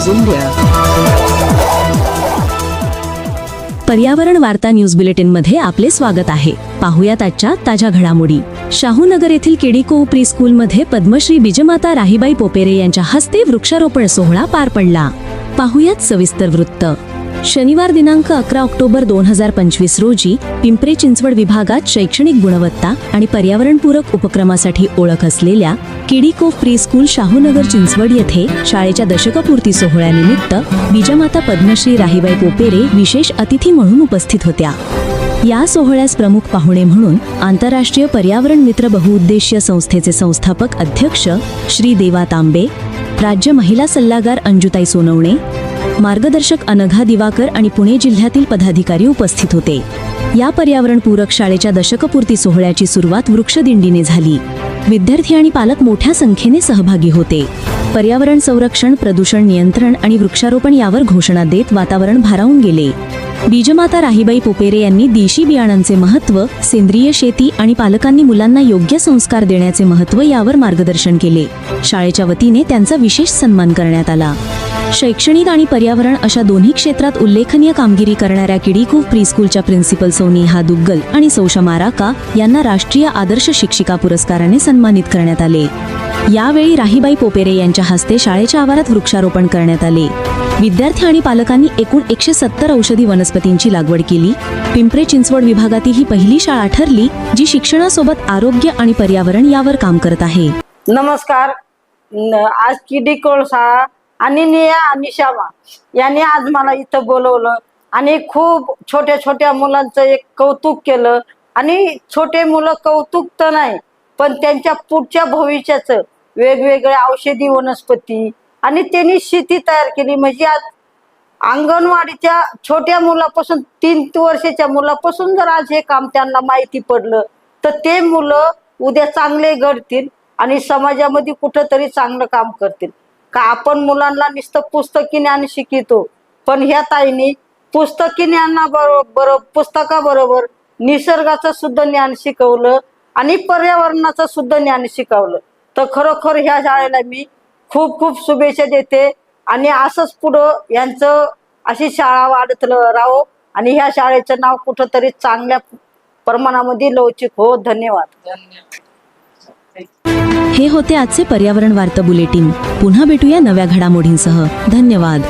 News India पर्यावरण वार्ता news बुलेटिनमध्ये आपले स्वागत आहे. पाहुयात आजच्या ताज्या घडामोडी. शाहूनगर येथील किडिको प्री स्कूल मध्ये पद्मश्री बिजमाता राहीबाई पोपेरे यांच्या हस्ते वृक्षारोपण सोहळा पार पडला. पाहुयात सविस्तर वृत्त. शनिवार दिनांक अकरा ऑक्टोबर दोन हजार पंचवीस रोजी पिंपरी चिंचवड विभागात शैक्षणिक गुणवत्ता आणि पर्यावरणपूरक उपक्रमासाठी ओळख असलेल्या किडिको प्री स्कूल शाहूनगर चिंचवड येथे शाळेच्या दशकपूर्ती सोहळ्यानिमित्त बीजामाता पद्मश्री राहीबाई पोपेरे विशेष अतिथी म्हणून उपस्थित होत्या. या सोहळ्यास प्रमुख पाहुणे म्हणून आंतरराष्ट्रीय पर्यावरण मित्र बहुउद्देशीय संस्थेचे संस्थापक अध्यक्ष श्री देवा तांबे राज्य महिला सल्लागार अंजुताई सोनवणे मार्गदर्शक अनघा दिवाकर आणि पुणे जिल्ह्यातील पदाधिकारी उपस्थित होते. या पर्यावरणपूरक शाळेच्या दशकपूर्ती सोहळ्याची सुरुवात वृक्षदिंडीने झाली. विद्यार्थी आणि पालक मोठ्या संख्येने सहभागी होते. पर्यावरण संरक्षण प्रदूषण नियंत्रण आणि वृक्षारोपण यावर घोषणा देत वातावरण भारावून गेले. बीजमाता राहीबाई पोपेरे यांनी देशी बियाणांचे महत्त्व सेंद्रिय शेती आणि पालकांनी मुलांना योग्य संस्कार देण्याचे महत्त्व यावर मार्गदर्शन केले. शाळेच्या वतीने त्यांचा विशेष सन्मान करण्यात आला. शैक्षणिक आणि पर्यावरण अशा दोन्ही क्षेत्रात उल्लेखनीय कामगिरी करणाऱ्या किडीकूफ प्रीस्कूलच्या प्रिन्सिपल सौ नेहा दुग्गल आणि सौशा माराका यांना राष्ट्रीय आदर्श शिक्षिका पुरस्काराने सन्मानित करण्यात आले. यावेळी राहीबाई पोपेरे यांच्या हस्ते शाळेच्या आवारात वृक्षारोपण करण्यात आले. विद्यार्थी आणि पालकांनी एकूण एकशे सत्तर औषधी वनस्पतींची लागवड केली. पिंपरे चिंचवड विभागातील ही पहिली शाळा ठरली जी शिक्षणासोबत आरोग्य आणि पर्यावरण यावर काम करत आहे. नमस्कार. आज किडी कोळसा आणि निया आणि श्यामा. यांनी आज मला इथं बोलवलं आणि खूप छोट्या छोट्या मुलांचं एक कौतुक केलं. आणि छोटे मुलं कौतुक तर नाही पण त्यांच्या पुढच्या भविष्याचं वेगवेगळ्या औषधी वनस्पती आणि त्यांनी शेती तयार केली. म्हणजे आज अंगणवाडीच्या छोट्या मुलापासून तीन वर्षाच्या मुलापासून जर आज हे काम त्यांना माहिती पडलं तर ते मुलं उद्या चांगले घडतील आणि समाजामध्ये कुठंतरी चांगलं काम करतील. का आपण मुलांना नुसतं पुस्तकी ज्ञान शिकितो. पण ह्या ताईनी पुस्तकी ज्ञाना बरोबर पुस्तकाबरोबर निसर्गाचं सुद्धा ज्ञान शिकवलं आणि पर्यावरणाचं सुद्धा ज्ञान शिकवलं. तर खरोखर ह्या शाळेला मी खूप खूप शुभेच्छा देते आणि असंच पुढं यांचं अशी शाळा वाढत राहो आणि ह्या शाळेचं नाव कुठंतरी चांगल्या प्रमाणामध्ये लवचिक हो. धन्यवाद. धन्यवाद. हे होते आजचे पर्यावरण वार्ता बुलेटिन. पुन्हा भेटूया नव्या घडामोडींसह. धन्यवाद.